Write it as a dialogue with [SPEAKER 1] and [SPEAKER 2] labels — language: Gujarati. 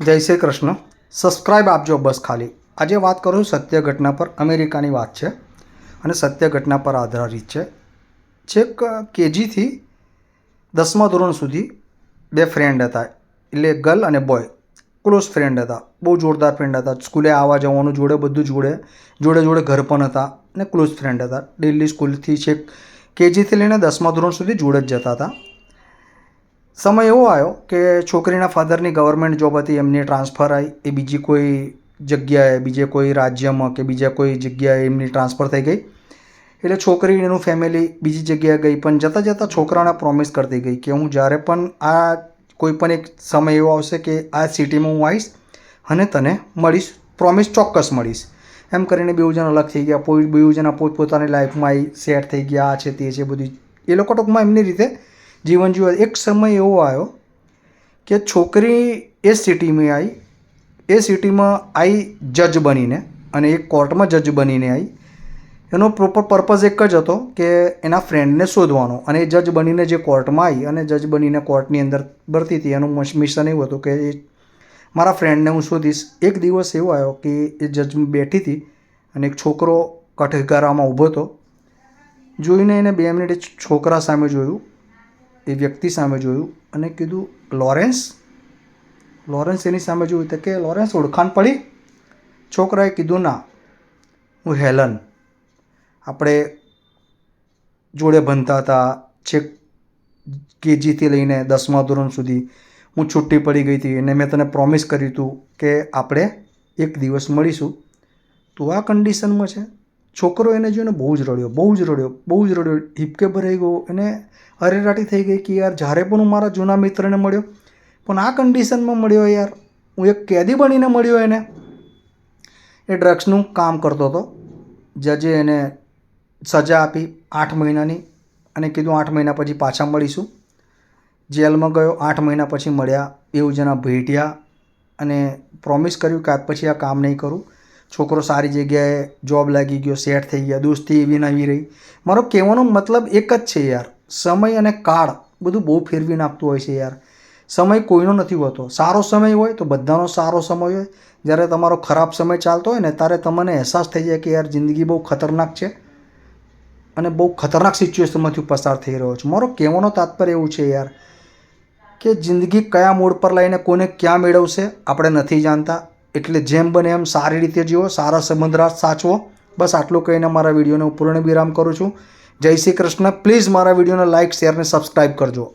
[SPEAKER 1] જય શ્રી કૃષ્ણ. સબસ્ક્રાઈબ આપજો બસ ખાલી. આજે વાત કરું સત્ય ઘટના પર અમેરિકાની વાત છે અને સત્ય ઘટના પર આધારિત છે. છેક કેજીથી દસમા ધોરણ સુધી બે ફ્રેન્ડ હતા. એટલે ગર્લ અને બોય ક્લોઝ ફ્રેન્ડ હતા. બહુ જોરદાર ફ્રેન્ડ હતા. સ્કૂલે આવવા જવાનું જોડે, બધું જોડે. જોડે જોડે ઘર પણ હતા અને ક્લોઝ ફ્રેન્ડ હતા. ડેલી સ્કૂલથી છેક કેજીથી લઈને દસમા ધોરણ સુધી જોડે જ જતા હતા. સમય એવો આવ્યો કે છોકરીના ફાધરની ગવર્મેન્ટ જોબ હતી, એમની ટ્રાન્સફર આવી એ બીજી કોઈ જગ્યાએ, બીજે કોઈ રાજ્યમાં કે બીજા કોઈ જગ્યાએ એમની ટ્રાન્સફર થઈ ગઈ. એટલે છોકરી એનું ફેમિલી બીજી જગ્યાએ ગઈ, પણ જતાં જતાં છોકરાને પ્રોમિસ કરતી ગઈ કે હું જ્યારે પણ આ કોઈ પણ એક સમય એવો આવશે કે આ સિટીમાં હું આવીશ અને તને મળીશ પ્રોમિસ ચોક્કસ મળીશ. એમ કરીને બેઉ જણ અલગ થઈ ગયા, પોઈ બેઉ જણા પોતપોતાની લાઈફમાં આવી સેટ થઈ ગયા, આ છે, તે છે, બધી. એ લોકો ટૂંકમાં એમની રીતે જીવન જીવવા એક સમય એવો આવ્યો કે છોકરી એ સિટીમાં આવી એ સિટીમાં આવી જજ બનીને અને એક કોર્ટમાં જજ બનીને આવી એનો પ્રોપર પર્પઝ એક જ હતો કે એના ફ્રેન્ડને શોધવાનો અને એ જજ બનીને જે કોર્ટમાં આવી અને જજ બનીને કોર્ટની અંદર ભરતી હતી, એનું મિશન એવું હતું કે એ મારા ફ્રેન્ડને હું શોધીશ. એક દિવસ એવો આવ્યો કે એ જજ બેઠી હતી અને એક છોકરો કઠગારામાં ઊભો હતો. જોઈને એને બે મિનિટ છોકરા સામે જોયું. એ વ્યક્તિ સામે જોયું અને કીધું, લોરેન્સ? લોરેન્સ એની સામે જોયું તો કે, લોરેન્સ, ઓળખાણ પડી? છોકરાએ કીધું, ના, હું હેલન. આપણે જોડે ભણતા હતા, છેક કેજીથી લઈને દસમા ધોરણ સુધી હું છુટ્ટી પડી ગઈ હતી. અને મેં તને પ્રોમિસ કર્યું હતું કે આપણે એક દિવસ મળીશું. તું આ કન્ડિશનમાં છે? છોકરો એને જોઈને બહુ જ રડ્યો, બહુ જ રડ્યો, બહુ જ રડ્યો. હિપકે ભરાઈ ગયો. એને અરેરાટી થઈ ગઈ કે યાર જ્યારે પણ હું મારા જૂના મિત્રને મળ્યો, પણ આ કન્ડિશનમાં મળ્યો યાર. હું એક કેદી બનીને મળ્યો એને. એ ડ્રગ્સનું કામ કરતો હતો. જજે એને સજા આપી આઠ મહિનાની અને કીધું આઠ મહિના પછી પાછા મળીશું. જેલમાં ગયો, આઠ મહિના પછી મળ્યા. એવું જણા ભેટ્યા અને પ્રોમિસ કર્યું કે આજ પછી આ કામ નહીં કરું. છોકરો સારી જગ્યાએ જોબ લાગી ગયો સેટ થઈ ગયા, દોસ્તી એવી નવી રહી. મારો કહેવાનો મતલબ એક જ છે યાર, સમય અને કાળ બધું બહુ ફેરવી નાખતું હોય છે યાર. સમય કોઈનો નથી હોતો. સારો સમય હોય તો બધાનો સારો સમય હોય. જ્યારે તમારો ખરાબ સમય ચાલતો હોય ને, ત્યારે તમને અહેસાસ થઈ જાય કે યાર, જિંદગી બહુ ખતરનાક છે. અને બહુ ખતરનાક સિચ્યુએશનમાંથી પસાર થઈ રહ્યો છું. મારો કહેવાનો તાત્પર્ય એવું છે યાર, કે જિંદગી કયા મોડ પર લઈને કોને ક્યાં મેળવશે, આપણે નથી જાણતા. એટલે જેમ બને એમ સારી રીતે જીવો, સારા સંબંધ સાચવો. બસ આટલું કહીને મારા વિડીયોને હું પૂર્ણ વિરામ કરું છું. જય શ્રી કૃષ્ણ. પ્લીઝ મારા વિડીયોને લાઇક શેર અને સબસ્ક્રાઈબ કરજો.